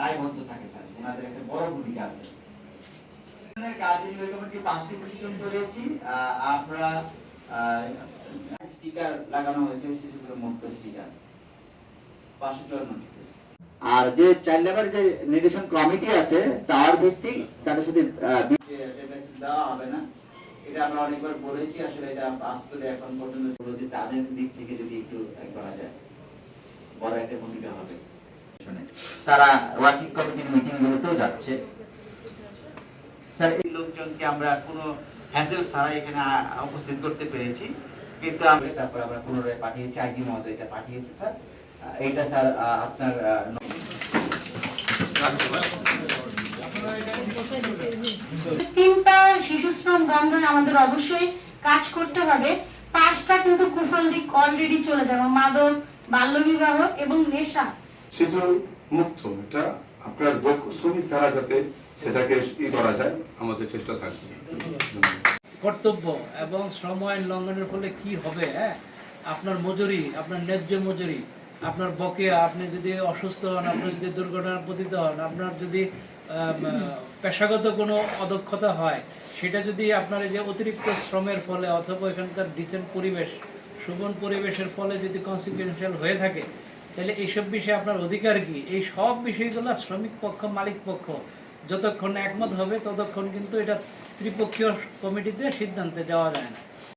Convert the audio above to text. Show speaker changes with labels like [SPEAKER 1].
[SPEAKER 1] দায়বদ্ধ থাকে স্যার। ওনাদের একটা বড় ভূমিকা আছে। কার্যনির্বাহী কমিটি পাঁচটি প্রশিক্ষণ করেছি। আমরা স্টিকার লাগানো হয়েছে শিশুগুলো মুক্ত স্টিকার পাঁচশো চুয়ান্ন আর যে চাইল্ড লেবার যে নির্দেশন কমিটি আছে তার ভিত্তিক তাদের সাথে দেওয়া হবে না এটা আমরা অনেকবার বলেছি। আসলে এটা বাস্তবে এখন পর্যন্ত তাদের দিক থেকে যদি একটু করা যায় বড় একটা ভূমিকা হবে। তারা ওয়ার্কিং কমিটির মিটিং গুলোতেও যাচ্ছে। স্যার, এই লোকজনকে আমরা কোনো হ্যাজেল ছাড়া এখানে উপস্থিত করতে পেরেছি। কিন্তু আমরা তারপর আমরা পুনরায় পাঠিয়েছি, আইজি মহোদয় এটা পাঠিয়েছে, স্যার। এইটা স্যার আপনার
[SPEAKER 2] তিনটা শিশু শ্রম বন্ধনে আমাদের অবশ্যই কাজ করতে হবে। পাঁচটা কিন্তু কুফল দিক অলরেডি চলে যাবে। মাদক, বাল্যবিবাহ এবং নেশা।
[SPEAKER 3] শিশু মুক্ত, এটা আপনার দক্ষ শ্রমিক দ্বারা যাতে সেটাকে ই করা যায়, আমাদের চেষ্টা থাকবে।
[SPEAKER 4] কর্তব্য এবং শ্রম আইন লঙ্ঘনের ফলে কি হবে হ্যাঁ? আপনার মজুরি, আপনার ন্যায্য মজুরি, আপনার বকেয়া, আপনি যদি অসুস্থ হন, আপনি যদি দুর্ঘটনায় পতিত হন, আপনার যদি পেশাগত কোনো অদক্ষতা হয়, সেটা যদি আপনার এই যে অতিরিক্ত শ্রমের ফলে অথবা এখানকার ডিসেন্ট পরিবেশ সুবন পরিবেশের ফলে যদি কনসিকুয়েন্সিয়াল হয়ে থাকে তাহলে এইসব বিষয়ে আপনার অধিকার কি? এই সব বিষয়গুলো শ্রমিক পক্ষ, মালিক পক্ষ, যতক্ষণ একমত হবে ততক্ষণ কিন্তু এটা ত্রিপক্ষীয় কমিটিতে সিদ্ধান্তে যাওয়া যায় না।